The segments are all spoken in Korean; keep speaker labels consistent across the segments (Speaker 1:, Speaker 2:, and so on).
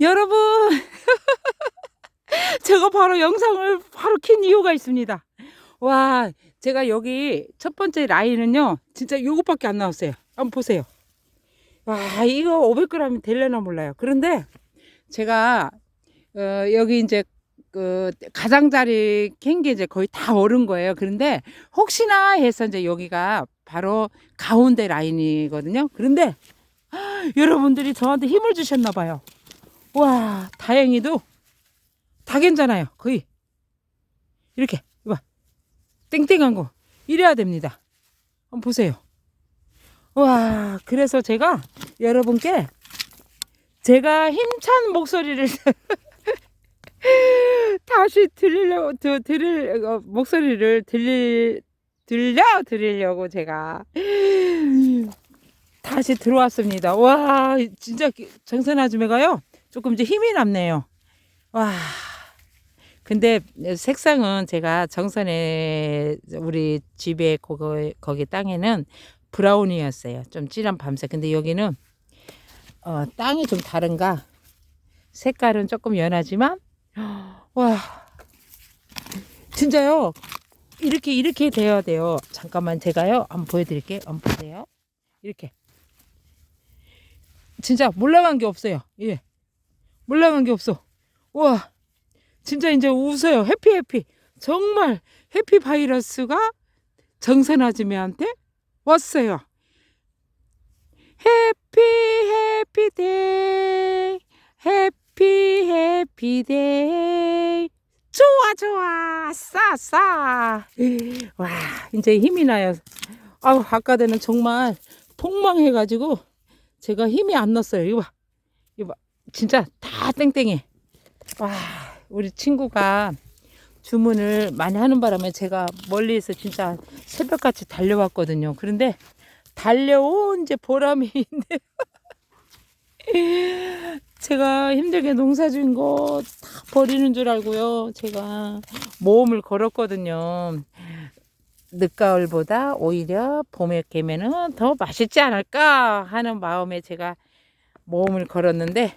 Speaker 1: 여러분, 제가 바로 영상을 바로 킨 이유가 있습니다. 와, 제가 여기 첫 번째 라인은요, 진짜 요것밖에 안 나왔어요. 한번 보세요. 와, 이거 500g이 될려나 몰라요. 그런데 제가, 어, 여기 이제 그 가장자리 캔게 이제 거의 다 얼은 거예요. 그런데 혹시나 해서 이제 여기가 바로 가운데 라인이거든요. 그런데 여러분들이 저한테 힘을 주셨나 봐요. 와, 다행히도 다 괜찮아요. 거의 이렇게 봐, 땡땡한 거 이래야 됩니다. 한번 보세요. 와, 그래서 제가 여러분께 제가 힘찬 목소리를 다시 들리려고 드- 들을 어, 목소리를 들릴 들려 드리려고 제가 다시 들어왔습니다. 와, 진짜 정선 아줌마가요. 조금 이제 힘이 남네요. 와. 근데 색상은 제가 정선에 우리 집에 거기, 거기 땅에는 브라운이었어요. 좀 진한 밤색. 근데 여기는 어, 땅이 좀 다른가? 색깔은 조금 연하지만 와. 진짜요. 이렇게 이렇게 돼야 돼요. 잠깐만 제가요. 한번 보여 드릴게요. 한번 보세요. 이렇게. 진짜 몰라간 게 없어요. 예. 몰라간 게 없어. 와. 진짜 이제 웃어요. 해피 해피. 정말 해피 바이러스가 정선아줌마한테 왔어요. 해피 해피 데이. 해피 해피 데이. 좋아 좋아 싸싸. 와 이제 힘이 나요. 아우 아까 전에 정말 폭망해가지고 제가 힘이 안 났어요. 이거 봐. 이거 봐. 진짜 다 땡땡해. 와, 우리 친구가 주문을 많이 하는 바람에 제가 멀리에서 진짜 새벽같이 달려왔거든요. 그런데 달려온 이제 보람이 있네. 제가 힘들게 농사 지은 거다 버리는 줄 알고요. 제가 모험을 걸었거든요. 늦가을보다 오히려 봄에 깨면은 더 맛있지 않을까 하는 마음에 제가 모험을 걸었는데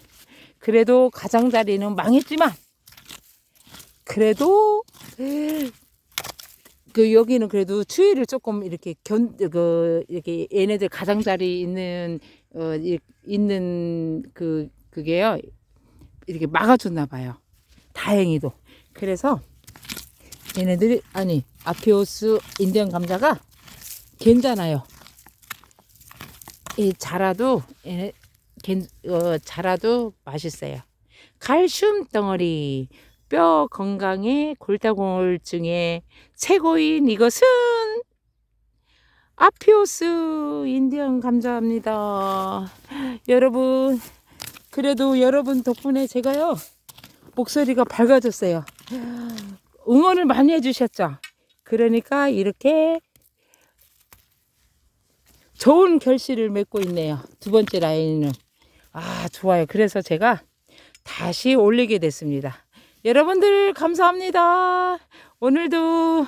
Speaker 1: 그래도 가장자리는 망했지만 그래도 그 여기는 그래도 추위를 조금 이렇게 견 그 이렇게 얘네들 가장자리 있는 어 이- 있는 그 그게요. 이렇게 막아줬나 봐요. 다행히도. 그래서 얘네들이 아니 아피오스 인디언 감자가 괜찮아요. 이 자라도 얘네 괜, 어, 자라도 맛있어요. 칼슘 덩어리 뼈 건강에 골다공증에 최고인 이것은 아피오스 인디언 감자입니다. 여러분 그래도 여러분 덕분에 제가요 목소리가 밝아졌어요. 응원을 많이 해주셨죠. 그러니까 이렇게 좋은 결실을 맺고 있네요. 두 번째 라인은. 아, 좋아요. 그래서 제가 다시 올리게 됐습니다. 여러분들 감사합니다. 오늘도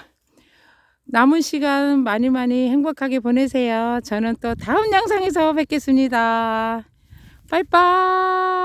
Speaker 1: 남은 시간 많이 많이 행복하게 보내세요. 저는 또 다음 영상에서 뵙겠습니다. 빠이빠이.